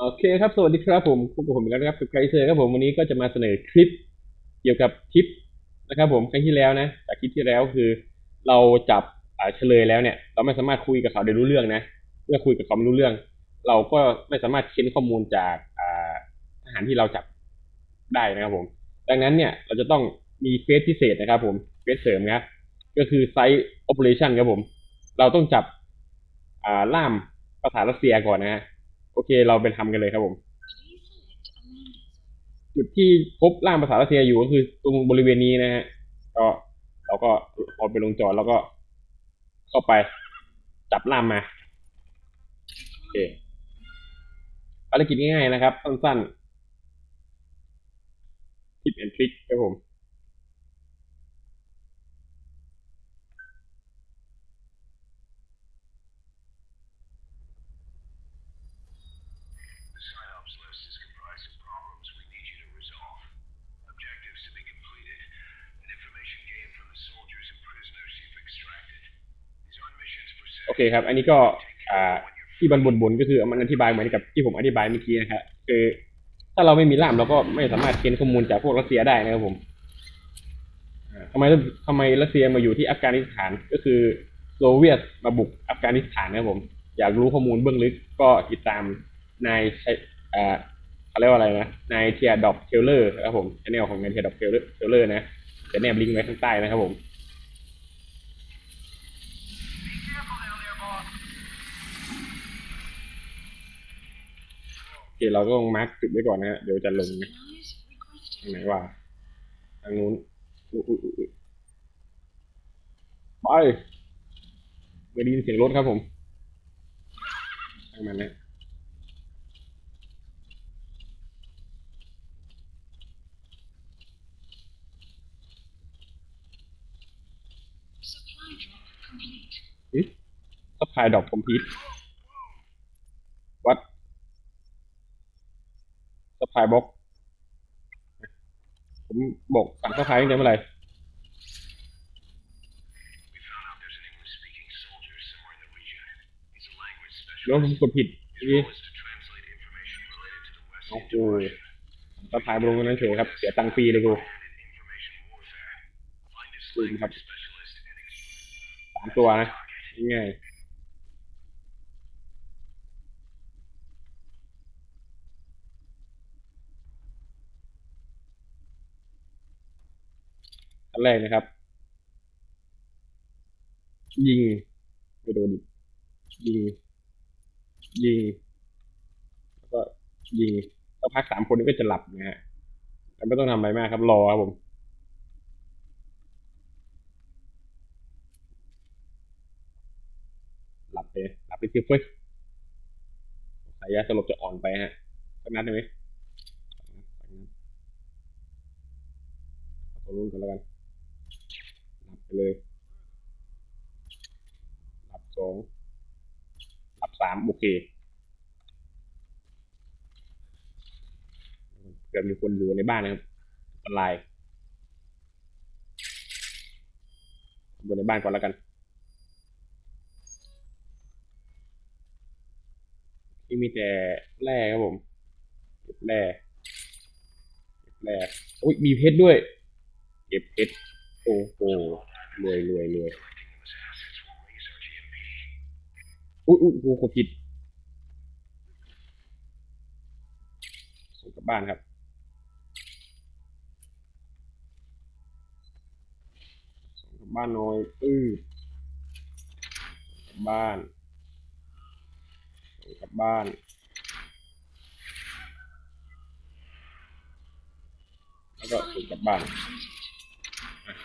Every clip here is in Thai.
โอเคครับสวัสดีครับผมพบกับผมอีกแล้วนะครับกับไกเซอร์ครับผมวันนี้ก็จะมาเสนอคลิปเกี่ยวกับคลิปนะครับ ผมครั้งที่แล้วนะจากคลิปที่แล้วคือ เราจับเฉลยแล้วเนี่ย เราไม่สามารถคุยกับเขาได้รู้เรื่องนะเมื่อคุยกับเขาไม่รู้เรื่อง เราก็ไม่สามารถเค้นข้อมูลจากอาทหารที่เราจับได้นะครับผม ดังนั้นเนี่ยเราจะต้องมีเฟสพิเศษนะครับผมเฟสเสริมนะก็คือไซต์โอเปอเรชันครับผม เราต้องจับอ่าล่ามภาษารัสเซียก่อนนะฮะ อเคเราไปทำกันเลยครับผม จุดที่พบร่างภาษารัสเซียอยู่ก็คือ ตรงบริเวณนี้นะฮะก็เราก็เอไปลงจอดแล้วก็เข้าไปจับล่ามมาโอเคภารกิจง่ายๆนะครับ สั้นๆทิปแอนทริคครับผม เคครับ อันนี้ก็อ่าที่บนบนบนๆก็คือมันอธิบายเหมือนกับที่ผมอธิบายเมื่อกี้นะครับคือ ถ้าเราไม่มีล่ามเราก็ไม่สามารถเค้นข้อมูลจากพวกรัสเซียได้นะครับผมทำไมทำไมรัสเซียมาอยู่ที่อัฟกานิสถานก็คือโซเวียตมาบุกอัฟกานิสถานนะครับผม อยากรู้ข้อมูลเบื้องลึกก็ติดตามนายชัยอ่าเขาเรียกว่าอะไรนะนายเทียดอปเทเลอร์ครับผมชแนลของนายเทียดอปเทเลอร์เทเลอร์นะจะแนบลิงก์ไว้ข้างใต้นะครับผม โอเคเราก็ต้องมาร์กจุดไว้ก่อนนะฮะเดี๋ยวจะลงนะทางไหนว่าทางนู้นอุ๊ยอุ๊ยอุ๊ยอุ๊ยไปไม่ได้ยินเสียงรถครับผมทางมันนะ Supply drop complete. สปายดอกคอมพิววัด พายบอก ผมบอกสั่งสะพายยังไงเมื่อไหร่แล้วผมกดผิดนี่โอ้โหสะพายบล็นั้นเฉยครับ เสียตังค์ฟรีเลยกูครับสามตัวนะง่าย นแรกนะครับ ยิงไม่โดนอีกยิง ยิง แล้วก็ยิงแล้วพักสามคนนี้ก็จะหลับนะฮะแต่ไม่ต้องทำอะไรมากครับ รอครับผมหลับไปหลับไปคือเฟ้ยสายยาสลบจะอ่อนไปฮะสักนัดได้ไหมตัวรุ่นกันแล้วกัน หลับไปเลย หลับสองหลับสามโอเคเกือบมีคนอยู่ในบ้านนะครับอันตรายอยู่ในบ้านก่อนแล้วกันที่มีแต่แร่ครับผมเก็บแร่เก็บแร่อุ้ยมีเพชรด้วย เก็บเพชร โอ้โหรวยรวยรวยอุ้ยอุ้ยกูกดผิดส่งกลับบ้านครับส่งกลับบ้านน่อยอื้อกลับบ้านส่งกลับบ้านแล้วก็ส่งกลับบ้านอะอืม Extraction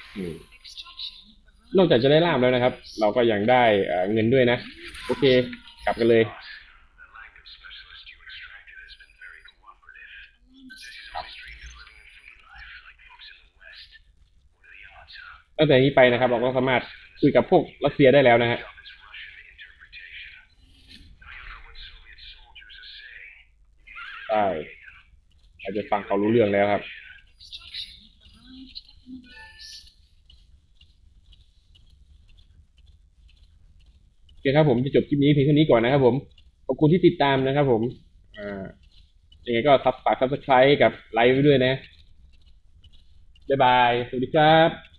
นอกจากจะได้ลาบแล้วนะครับ เราก็ยังได้เอ่อเงินด้วยนะ โอเค กลับกันเลย That language specialist you extracted has been very cooperative. Says he's always dreamed of living a free life like folks in the West. What are the odds, huh? ตั้งแต่นี้ไปนะครับ เราก็สามารถคุยกับพวกรัสเซียได้แล้วนะฮะ Job is Russian interpretation. Now you know what Soviet soldiers are saying. ใช่เราจะฟังเขารู้เรื่องแล้วครับ คครับผมจะจบคลิปนี้เพียงเท่านี้ก่อนนะครับผมขอบคุณที่ติดตามนะครับผมอ่ายังไงก็ทักฝากทับสไครต์กับไลค์ไว้ด้วยนะบ๊ายบาย สวัสดีครับ